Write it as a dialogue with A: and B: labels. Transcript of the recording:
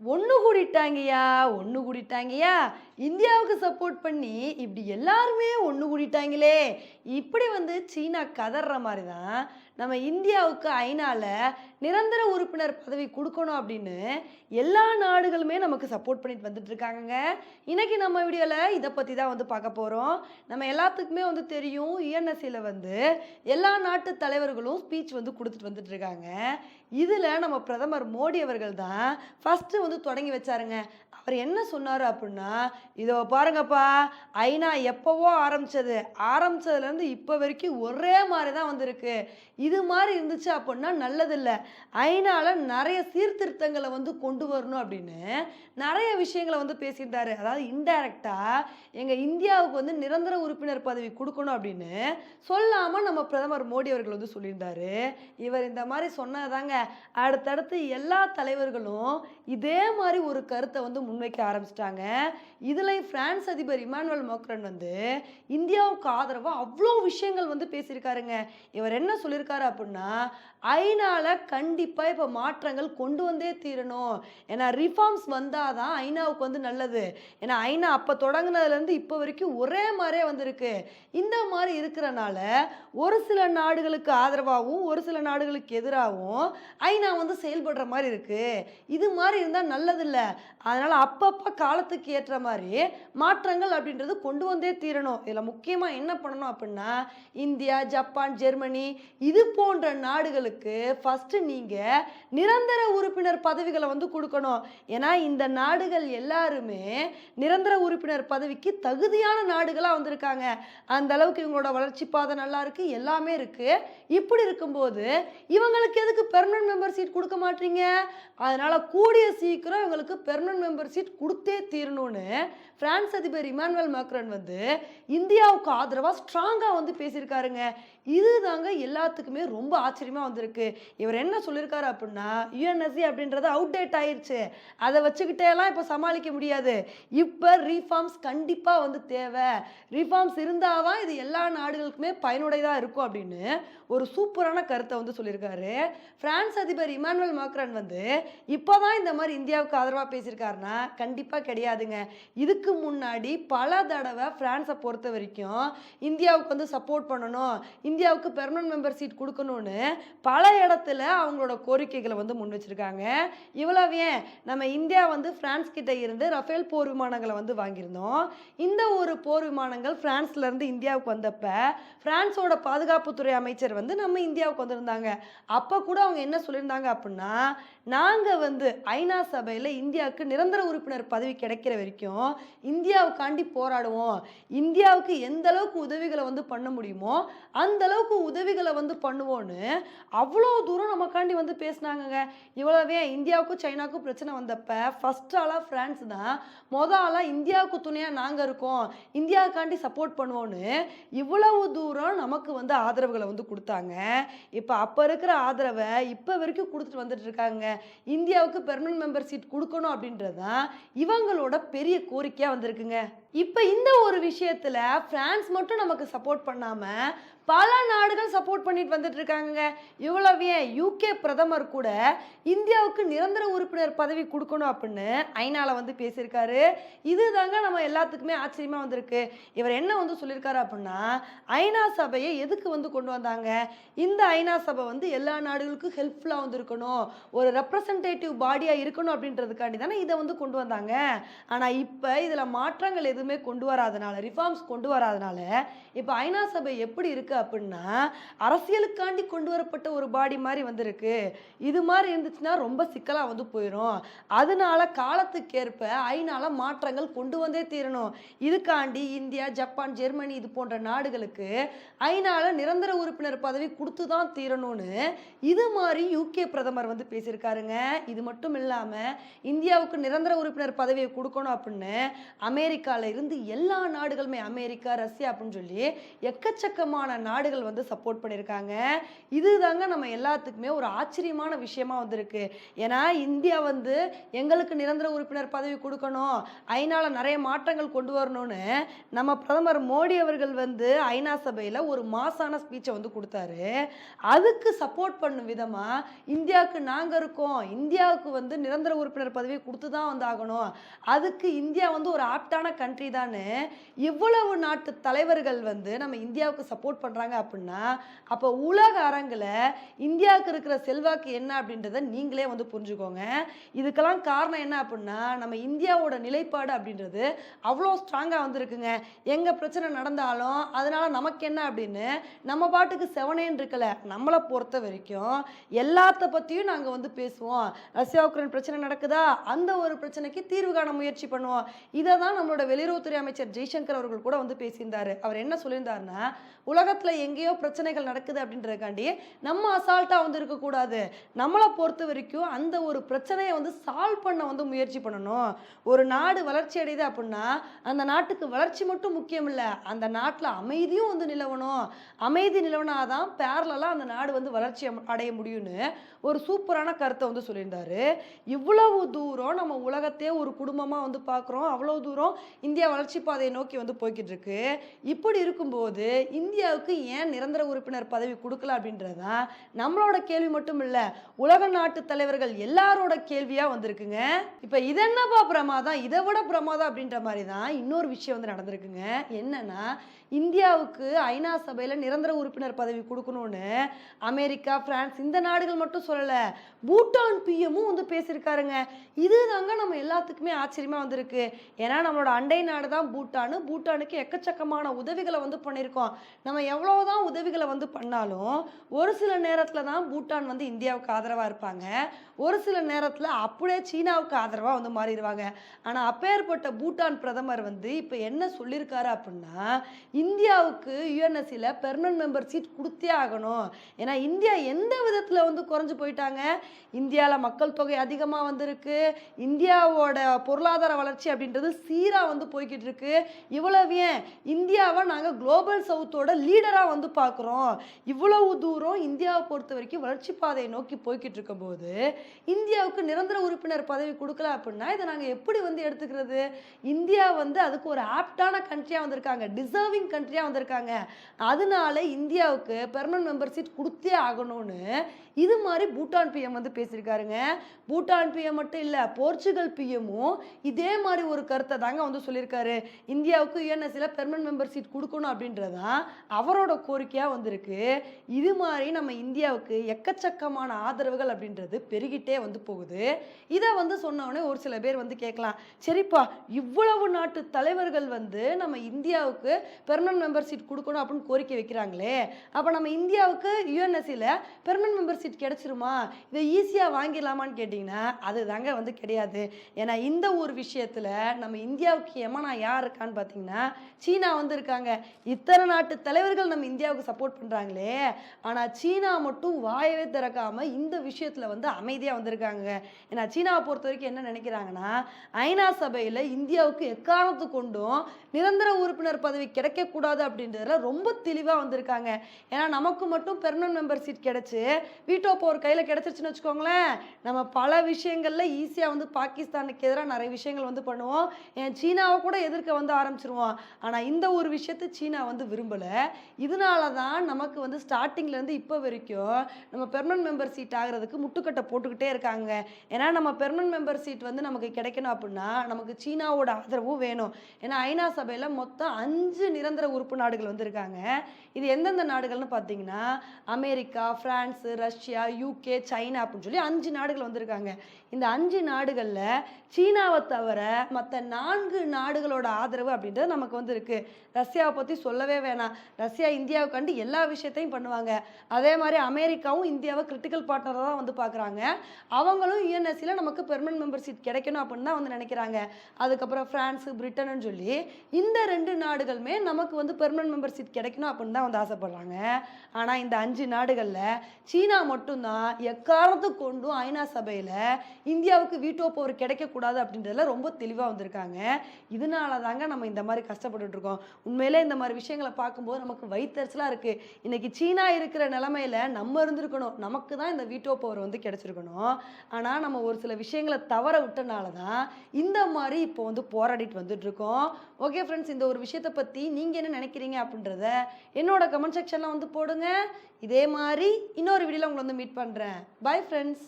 A: ஒன்று கூடிட்டாங்கயா ஒன்று கூடிட்டாங்கய்யா. இந்தியாவுக்கு சப்போர்ட் பண்ணி இப்படி எல்லாருமே ஒன்று கூடிட்டாங்களே. இப்படி வந்து சீனா கதற மாதிரி தான் நம்ம இந்தியாவுக்கு ஐநாவில் நிரந்தர உறுப்பினர் பதவி கொடுக்கணும் அப்படின்னு எல்லா நாடுகளுமே நமக்கு சப்போர்ட் பண்ணிட்டு வந்துட்டு இன்றைக்கி இன்னைக்கு நம்ம வீடியோவில் இதை பற்றி தான் வந்து பார்க்க போகிறோம் நம்ம எல்லாத்துக்குமே வந்து தெரியும் யுஎன்எஸ்சியில் வந்து எல்லா நாட்டு தலைவர்களும் ஸ்பீச் வந்து கொடுத்துட்டு வந்துட்டு இருக்காங்க. இதில் நம்ம பிரதமர் மோடி அவர்கள் தான் ஃபஸ்ட்டு வந்து தொடங்கி வச்சாருங்க. அவர் என்ன சொன்னார் அப்படின்னா இதோ பாருங்கப்பா ஐநா எப்போவோ ஆரம்பிச்சது. ஆரம்பித்ததுலேருந்து இப்போ வரைக்கும் ஒரே மாதிரி தான் வந்திருக்கு. இது மாதிரி இருந்துச்சு அப்படின்னா நல்லதில்லை. ஐநாவில் நிறைய சீர்திருத்தங்களை வந்து கொண்டு வரணும் அப்படின்னு நிறைய விஷயங்களை வந்து பேசியிருந்தாரு. அதாவது இன்டைரக்டாக எங்கள் இந்தியாவுக்கு வந்து நிரந்தர உறுப்பினர் பதவி கொடுக்கணும் அப்படின்னு சொல்லாமல் நம்ம பிரதமர் மோடி அவர்கள் வந்து சொல்லியிருந்தாரு. இவர் இந்த மாதிரி சொன்னதாங்க அடுத்தடுத்து எல்லா தலைவர்களும் இதே மாதிரி ஒரு கருத்தை வந்து முன்வைக்க ஆரம்பிச்சிட்டாங்க. இதில் பிரான்ஸ் அதிபர் இமானுவல் மோக்ரன் வந்து இந்தியாவுக்கு ஆதரவாக அவ்வளோ விஷயங்கள் வந்து பேசியிருக்காருங்க. இவர் என்ன சொல்லியிருக்காரு அப்படின்னா ஐநாவில் கண்டிப்பாக இப்போ மாற்றங்கள் கொண்டு வந்தே தீரணும். ஏன்னா ரிஃபார்ம்ஸ் வந்தால் தான் ஐநாவுக்கு வந்து நல்லது. ஏன்னா ஐநா அப்போ தொடங்கினதுலேருந்து இப்போ வரைக்கும் ஒரே மாதிரியே வந்திருக்கு. இந்த மாதிரி இருக்கிறனால ஒரு சில நாடுகளுக்கு ஆதரவாகவும் ஒரு சில நாடுகளுக்கு எதிராகவும் ஐநா வந்து செயல்படுற மாதிரி இருக்குது இது மாதிரி இருந்தால் நல்லதில்லை. அதனால் அப்பப்போ காலத்துக்கு ஏற்ற மாதிரி மாற்றங்கள் அப்படின்றது கொண்டு வந்தே தீரணும். இதில் முக்கியமாக என்ன பண்ணணும் அப்படின்னா இந்தியா ஜப்பான் ஜெர்மனி இது போன்ற நாடுகளுக்கு ஃபஸ்ட்டு நீங்கள் நிரந்தர உறுப்பினர் பதவிகளை வந்து கொடுக்கணும். ஏன்னா இந்த நாடுகள் எல்லாருமே நிரந்தர உறுப்பினர் பதவிக்கு தகுதியான நாடுகளாக வந்திருக்காங்க. அந்த அளவுக்கு இவங்களோட வளர்ச்சி பாதை நல்லா இருக்கு எல்லாமே இருக்கு. இப்படி இருக்கும்போது இவங்களுக்கு எதுக்கு பெர்மனன்ட் மெம்பர் சீட் கொடுக்க மாட்டீங்க? அதனால கூடிய சீக்கிரம் இவங்களுக்கு பெர்மனன்ட் மெம்பர் சீட் கொடுத்தே தீரணும்னு பிரான்ஸ் அதிபர் இமானுவல் மேக்ரன் வந்து இந்தியாவுக்கு ஆதரவாக ஸ்ட்ராங்காக வந்து பேசியிருக்காருங்க. இதுதாங்க எல்லாத்துக்குமே ரொம்ப ஆச்சரியமாக வந்திருக்கு. இவர் என்ன சொல்லியிருக்காரு அப்படின்னா யுஎன்எஸ்சி அப்படின்றது அவுடேட் ஆயிடுச்சு அதை வச்சுக்கிட்டே எல்லாம் இப்போ சமாளிக்க முடியாது. இப்போ ரீஃபார்ம்ஸ் கண்டிப்பாக வந்து தேவை. ரீஃபார்ம்ஸ் இருந்தால் தான் இது எல்லா நாடுகளுக்குமே பயனுடையதாக இருக்கும் அப்படின்னு ஒரு சூப்பரான கருத்தை வந்து சொல்லியிருக்காரு பிரான்ஸ் அதிபர் இமானுவல் மேக்ரன் வந்து இப்போ தான் இந்த மாதிரி இந்தியாவுக்கு ஆதரவாக பேசியிருக்காருன்னா கண்டிப்பாக கிடையாதுங்க. இதுக்கு முன்னாடி பல தடவை பிரான்ஸை பொறுத்த வரைக்கும் இந்தியாவுக்கு வந்து சப்போர்ட் பண்ணணும். இந்தியாவுக்கு பெர்மனன்ட் மெம்பர் சீட் கொடுக்கணும்னு பல இடத்துல அவங்களோட கோரிக்கைகளை வந்து முன் வச்சிருக்காங்க. இவ்வளவு ஏன்? நம்ம இந்தியா வந்து ஃப்ரான்ஸ் கிட்ட இருந்து ரஃபேல் போர் விமானங்களை வந்து வாங்கியிருந்தோம். இந்த ஒரு போர் விமானங்கள் ஃப்ரான்ஸ்லேருந்து இந்தியாவுக்கு வந்தப்ப ஃப்ரான்ஸோட பாதுகாப்புத்துறை அமைச்சர் வந்து நம்ம இந்தியாவுக்கு வந்திருந்தாங்க. அப்போ கூட அவங்க என்ன சொல்லியிருந்தாங்க அப்படின்னா நாங்கள் வந்து ஐநா சபையில் இந்தியாவுக்கு நிரந்தர உறுப்பினர் பதவி கிடைக்கிற வரைக்கும் இந்தியாவுக்காண்டி போராடுவோம். இந்தியாவுக்கு எந்த அளவுக்கு உதவிகளை வந்து பண்ண முடியுமோ அந்த அளவுக்கு உதவிகளை வந்து பண்ணுவோன்னு அவ்வளோ தூரம் நமக்காண்டி வந்து பேசினாங்கங்க. இவ்வளவே இந்தியாவுக்கும் சைனாவுக்கும் பிரச்சனை வந்தப்ப ஃபர்ஸ்ட் ஆளாக ஃப்ரான்ஸ் தான் மொதல் ஆளாக இந்தியாவுக்கு துணையாக நாங்கள் இருக்கோம். இந்தியாவுக்காண்டி சப்போர்ட் பண்ணுவோன்னு இவ்வளவு தூரம் நமக்கு வந்து ஆதரவுகளை வந்து கொடுத்தாங்க. இப்போ அப்போ இருக்கிற ஆதரவை இப்போ வரைக்கும் கொடுத்துட்டு வந்துட்டு இருக்காங்க. இந்தியாவுக்கு பெர்மனன்ட் மெம்பர் சீட் கொடுக்கணும் அப்படின்றது தான் இவங்களோட பெரிய கோரிக்கையாக வந்திருக்குங்க. இப்போ இந்த ஒரு விஷயத்தில் ஃப்ரான்ஸ் மட்டும் நமக்கு சப்போர்ட் பண்ணாமல் பல நாடுகள் சப்போர்ட் பண்ணிட்டு வந்துட்டு இருக்காங்க இவ்வளவு ஏன் யூகே பிரதமர் கூட இந்தியாவுக்கு நிரந்தர உறுப்பினர் பதவி கொடுக்கணும் அப்படின்னு ஐநாவில் வந்து பேசியிருக்காரு. இதுதாங்க நம்ம எல்லாத்துக்குமே ஆச்சரியமா வந்திருக்கு. இவர் என்ன வந்து சொல்லியிருக்காரு அப்படின்னா ஐநா சபையை எதுக்கு வந்து கொண்டு வந்தாங்க? இந்த ஐநா சபை வந்து எல்லா நாடுகளுக்கும் ஹெல்ப்ஃபுல்லாக வந்து இருக்கணும் ஒரு ரெப்ரசன்டேட்டிவ் பாடியாக இருக்கணும் அப்படின்றதுக்காண்டி தானே இதை வந்து கொண்டு வந்தாங்க. ஆனால் இப்போ இதில் மாற்றங்கள் எதுவுமே கொண்டு வராதனால ரிஃபார்ம்ஸ் கொண்டு வராதனால இப்போ ஐநா சபை எப்படி இருக்கு அப்படின்னா அரசியலுக்காண்டி கொண்டு வரப்பட்ட ஒரு பாடி மாதிரி வந்திருக்கு. இது மாதிரி இருந்துச்சுன்னா ரொம்ப சிக்கலாக வந்து போயிடும் அதனால காலத்துக்கேற்ப ஐநால மாற்றங்கள் கொண்டு வந்தே தீரணும். இதுக்காண்டி இந்தியா ஜப்பான் ஜெர்மனி இது போன்ற நாடுகளுக்கு ஐநால நிரந்தர உறுப்பினர் பதவி கொடுத்து தான் தீரணும்னு இது மாதிரி யூகே பிரதமர் வந்து பேசியிருக்காருங்க. இது மட்டும் இல்லாமல் இந்தியாவுக்கு நிரந்தர உறுப்பினர் பதவியை கொடுக்கணும் அப்படின்னு அமெரிக்காவில் இருந்து எல்லா நாடுகளுமே அமெரிக்கா ரஷ்யா அப்படின்னு சொல்லி எக்கச்சக்கமான நாடுகள் வந்து சப்போர்ட் பண்ணியிருக்காங்க. இது தாங்க நம்ம எல்லாத்துக்குமே ஒரு ஆச்சரியமான விஷயமா வந்திருக்கு. ஏன்னா இந்தியா வந்து எங்களுக்கு நிரந்தர உறுப்பினர் பதவி கொடுக்கணும். ஐநாவில் நிறைய மாற்றங்கள் கொண்டு வரணும்னு நம்ம பிரதமர் மோடி அவர்கள் வந்து ஐநா சபையில் ஒரு மாசான ஸ்பீச்சை வந்து கொடுத்தாரு. அதுக்கு சப்போர்ட் பண்ணும் விதமாக இந்தியாவுக்கு நாங்கள் இருக்கோம். இந்தியாவுக்கு வந்து நிரந்தர உறுப்பினர் பதவி கொடுத்து தான் வந்து ஆகணும். அதுக்கு இந்தியா வந்து ஒரு ஆப்டான கண்ட்ரி தானே இவ்வளவு நாட்டு தலைவர்கள் வந்து நம்ம இந்தியாவுக்கு சப்போர்ட் பண்ணுறாங்க அப்படின்னா அப்போ உலக அரங்கில் இந்தியாவுக்கு இருக்கிற செல்வாக்கு என்ன அப்படின்றத நீங்களே வந்து புரிஞ்சுக்கோங்க. இதுக்கெல்லாம் காரணம் என்ன அப்படின்னா நம்ம இந்தியாவோட நிலைப்பாடு அப்படின்றது அவ்வளோ ஸ்ட்ராங்காக வந்துருக்குங்க. எங்கே பிரச்சனை நடந்தாலும் அதனால் நமக்கு என்ன அப்படின்னு நம்ம பாட்டுக்கு செவனேன்னு இருக்கல நம்மளை பொறுத்த வரைக்கும் எல்லாத்த பற்றியும் நாங்கள் வந்து பேசுவோம். ரஷ்யா உக்ரைன் பிரச்சனை நடக்குதா? அந்த ஒரு பிரச்சனைக்கு தீர்வு காண முயற்சி பண்ணுவோம். இதை தான் நம்மளோட வெளியுறவுத்துறை அமைச்சர் ஜெய்சங்கர் அவர்கள் கூட வந்து பேசியிருந்தாரு. அவர் என்ன சொல்லியிருந்தாருன்னா உலகத்தில் எங்கேயோ பிரச்சனைகள் நடக்குது அப்படின்றதுக்காண்டி நம்ம அசால்ட்டாக வந்து இருக்கக்கூடாது நம்மளை பொறுத்த வரைக்கும் அந்த ஒரு பிரச்சனையை வந்து சால்வ் பண்ண வந்து முயற்சி பண்ணணும். ஒரு நாடு வளர்ச்சி அடையுது அப்படின்னா அந்த நாட்டுக்கு வளர்ச்சி மட்டும் முக்கியம் இல்லை. அந்த நாட்டில் அமைதியும் வந்து நிலவணும். அமைதி நிலவனாதான் பேரலாம் அந்த நாடு வந்து வளர்ச்சி அடைய முடியும்னு ஒரு சூப்பரான கருத்தை வந்து சொல்லியிருந்தாரு. இவ்வளவு தூரம் நம்ம உலகத்தையே ஒரு குடும்பமாக வந்து பார்க்குறோம் அவ்வளோ தூரம் இந்தியா வளர்ச்சி பாதையை நோக்கி வந்து போய்கிட்டு இருக்கு. இப்படி இருக்கும்போது இந்தியாவுக்கு ஏன் நிரந்தர உறுப்பினர் பதவி கொடுக்கல அப்படின்றது தான் நம்மளோட கேள்வி மட்டும் இல்லை உலக நாட்டு தலைவர்கள் எல்லாரோட கேள்வியாக வந்திருக்குங்க. இப்போ இதென்னப்பா பிரமாதம்? இதை விட பிரமாதம் அப்படின்ற மாதிரி தான் இன்னொரு விஷயம் வந்து நடந்திருக்குங்க. என்னன்னா இந்தியாவுக்கு ஐநா சபையில் நிரந்தர உறுப்பினர் பதவி கொடுக்கணும்னு அமெரிக்கா பிரான்ஸ் இந்த நாடுகள் மட்டும் சொல்லலை பூட்டான் பிஎம்மும் வந்து பேசியிருக்காருங்க. இது தாங்க நம்ம எல்லாத்துக்குமே ஆச்சரியமா வந்திருக்கு. ஏன்னா நம்மளோட அண்டை நாடு தான் பூட்டானு. பூட்டானுக்கு எக்கச்சக்கமான உதவிகளை வந்து பண்ணியிருக்கோம். நம்ம எவ்வளோதான் உதவிகளை வந்து பண்ணாலும் ஒரு சில நேரத்தில் தான் பூட்டான் வந்து இந்தியாவுக்கு ஆதரவாக இருப்பாங்க. ஒரு சில நேரத்தில் அப்படியே சீனாவுக்கு ஆதரவாக வந்து மாறிடுவாங்க. ஆனால் அப்பேற்பட்ட பூட்டான் பிரதமர் வந்து இப்போ என்ன சொல்லியிருக்காரு அப்படின்னா இந்தியாவுக்கு யுஎன்எஸ்சியில் பெர்மனன்ட் மெம்பர் சீட் கொடுத்தே ஆகணும். ஏன்னா இந்தியா எந்த விதத்தில் வந்து குறைஞ்சு போயிட்டாங்க? இந்தியாவில் மக்கள் தொகை அதிகமாக வந்திருக்கு. இந்தியாவோட பொருளாதார வளர்ச்சி அப்படின்றது சீராக வந்து போய்கிட்டு இருக்கு. இவ்வளவு ஏன்? இந்தியாவை நாங்கள் குளோபல் சவுத்தோட லீடராக வந்து பார்க்குறோம் இவ்வளவு தூரம் இந்தியாவை பொறுத்த வரைக்கும் வளர்ச்சி பாதையை நோக்கி போய்கிட்டு இருக்கும்போது இந்தியாவுக்கு நிரந்தர உறுப்பினர் பதவி கொடுக்கல அப்படின்னா இதை நாங்கள் எப்படி வந்து எடுத்துக்கிறது? இந்தியா வந்து அதுக்கு ஒரு ஆப்டான கண்ட்ரியாக வந்திருக்காங்க. டிசர்விங் கண்ட்ரியாக வந்திருக்காங்க. அதனால இந்தியாவுக்கு பெர்மனன்ட் மெம்பர்ஷிப் கொடுத்தே ஆகணும்னு இது மாதிரி பூட்டான் பிஎம் வந்து பேசியிருக்காருங்க. பூட்டான் பிஎம் மட்டும் இல்லை போர்ச்சுகல் பிஎம்மும் இதே மாதிரி ஒரு கருத்தை தாங்க வந்து சொல்லியிருக்காரு. இந்தியாவுக்கு யுஎன்எஸ்சியில் பெர்மனன்ட் மெம்பர்ஷிப் கொடுக்கணும் அப்படின்றதான் அவரோட கோரிக்கையாக வந்திருக்கு. இது மாதிரி நம்ம இந்தியாவுக்கு எக்கச்சக்கமான ஆதரவுகள் அப்படின்றது பெருகிட்டே வந்து போகுது. இதை வந்து சொன்னவொடனே ஒரு சில பேர் வந்து கேட்கலாம். சரிப்பா இவ்வளவு நாட்டு தலைவர்கள் வந்து நம்ம இந்தியாவுக்கு பெர்மனன்ட் மெம்பர் சீட் கொடுக்கணும் அப்படின்னு கோரிக்கை வைக்கிறாங்களே. அப்போ நம்ம இந்தியாவுக்கு யுஎன்எஸ்சியில் பெர்மனன்ட் மெம்பர் சீட் கிடைச்சிருமா? இதை ஈஸியாக வாங்கிடலாமான்னு கேட்டிங்கன்னா அது தாங்க வந்து கிடையாது. ஏன்னா இந்த ஒரு விஷயத்தில் நம்ம இந்தியாவுக்கு எமனா யார் இருக்கான்னு பார்த்தீங்கன்னா சீனா வந்து இருக்காங்க. இத்தனை நாட்டு தலைவர்கள் நம்ம இந்தியாவுக்கு சப்போர்ட் பண்ணுறாங்களே ஆனால் சீனா மட்டும் வாயவே திறக்காமல் இந்த விஷயத்தில் வந்து அமைதியாக வந்திருக்காங்க. ஏன்னா சீனாவை பொறுத்த வரைக்கும் என்ன நினைக்கிறாங்கன்னா ஐநா சபையில் இந்தியாவுக்கு எக்காரணத்து கொண்டும் நிரந்தர உறுப்பினர் பதவி கிடைக்கக்கூடாது அப்படின்றதுல ரொம்ப தெளிவாக வந்திருக்காங்க. ஏன்னா நமக்கு மட்டும் பெர்மனன்ட் மெம்பர் சீட் கிடச்சி வீட்டோ பவர் கையில் கிடச்சிருச்சுன்னு வச்சுக்கோங்களேன். நம்ம பல விஷயங்களில் ஈஸியாக வந்து பாகிஸ்தானுக்கு எதிராக நிறைய விஷயங்கள் வந்து பண்ணுவோம். ஏன் சீனாவை கூட எதிர்க்க வந்து ஆரம்பிச்சிருவோம். ஆனால் இந்த ஒரு விஷயத்தை சீனா வந்து விரும்பலை. இதனால தான் நமக்கு வந்து ஸ்டார்டிங்லேருந்து இப்போ வரைக்கும் நம்ம பெர்மனன்ட் மெம்பர் சீட் ஆகிறதுக்கு முட்டுக்கட்டை போட்டுக்கிட்டே இருக்காங்க. ஏன்னா நம்ம பெர்மனன்ட் மெம்பர் சீட் வந்து நமக்கு கிடைக்கணும் அப்படின்னா நமக்கு சீனாவோட ஆதரவும் வேணும். ஏன்னா ஐநா சபையில் மொத்தம் அஞ்சு நிரந்தர உறுப்பு நாடுகள் வந்திருக்காங்க. இது எந்தெந்த நாடுகள்னு பார்த்தீங்கன்னா America France Russia UK China அப்படின்னு சொல்லி அஞ்சு நாடுகள் வந்திருக்காங்க. இந்த அஞ்சு நாடுகளில் சீனாவை தவிர மற்ற நான்கு நாடுகளோட ஆதரவு அப்படின்றது நமக்கு வந்து இருக்குது ரஷ்யாவை பற்றி சொல்லவே வேணாம். ரஷ்யா இந்தியாவை கண்டு எல்லா விஷயத்தையும் பண்ணுவாங்க. அதே மாதிரி அமெரிக்காவும் இந்தியாவை கிரிட்டிக்கல் பார்ட்னராக தான் வந்து பார்க்குறாங்க. அவங்களும் யூஎன்எஸ்சியில் நமக்கு பெர்மனன்ட் மெம்பர் சீட் கிடைக்கணும் அப்படின்னு தான் வந்து நினைக்கிறாங்க. அதுக்கப்புறம் ஃப்ரான்ஸு பிரிட்டன்னு சொல்லி இந்த ரெண்டு நாடுகளுமே நமக்கு வந்து பெர்மனன்ட் மெம்பர் சீட் கிடைக்கணும் அப்படின்னு தான் வந்து ஆசைப்படுறாங்க. ஆனால் இந்த அஞ்சு நாடுகளில் சீனா மட்டும்தான் எக்காரணத்துக்கு கொண்டும் ஐநா சபையில் இந்தியாவுக்கு வீட்டோ பவர் கிடைக்கக்கூடாது அப்படின்றதுல ரொம்ப தெளிவாக வந்திருக்காங்க. இதனால தாங்க நம்ம இந்த மாதிரி கஷ்டப்பட்டுட்ருக்கோம் உண்மையிலே இந்த மாதிரி விஷயங்களை பார்க்கும்போது நமக்கு வயிற்றுச்சலாக இருக்குது இன்றைக்கி சீனா இருக்கிற நிலமையில நம்ம இருந்திருக்கணும். நமக்கு தான் இந்த வீட்டோ பவர் வந்து கிடச்சிருக்கணும். ஆனால் நம்ம ஒரு சில விஷயங்களை தவற விட்டனால தான் இந்த மாதிரி இப்போ வந்து போராடிட்டு வந்துட்டுருக்கோம். ஓகே ஃப்ரெண்ட்ஸ் இந்த ஒரு விஷயத்தை பற்றி நீங்கள் என்ன நினைக்கிறீங்க அப்படின்றத என்னோட கமெண்ட் செக்ஷனில் வந்து போடுங்க. இதே மாதிரி இன்னொரு வீடியோவில் உங்களை வந்து மீட் பண்ணுறேன் பை ஃப்ரெண்ட்ஸ்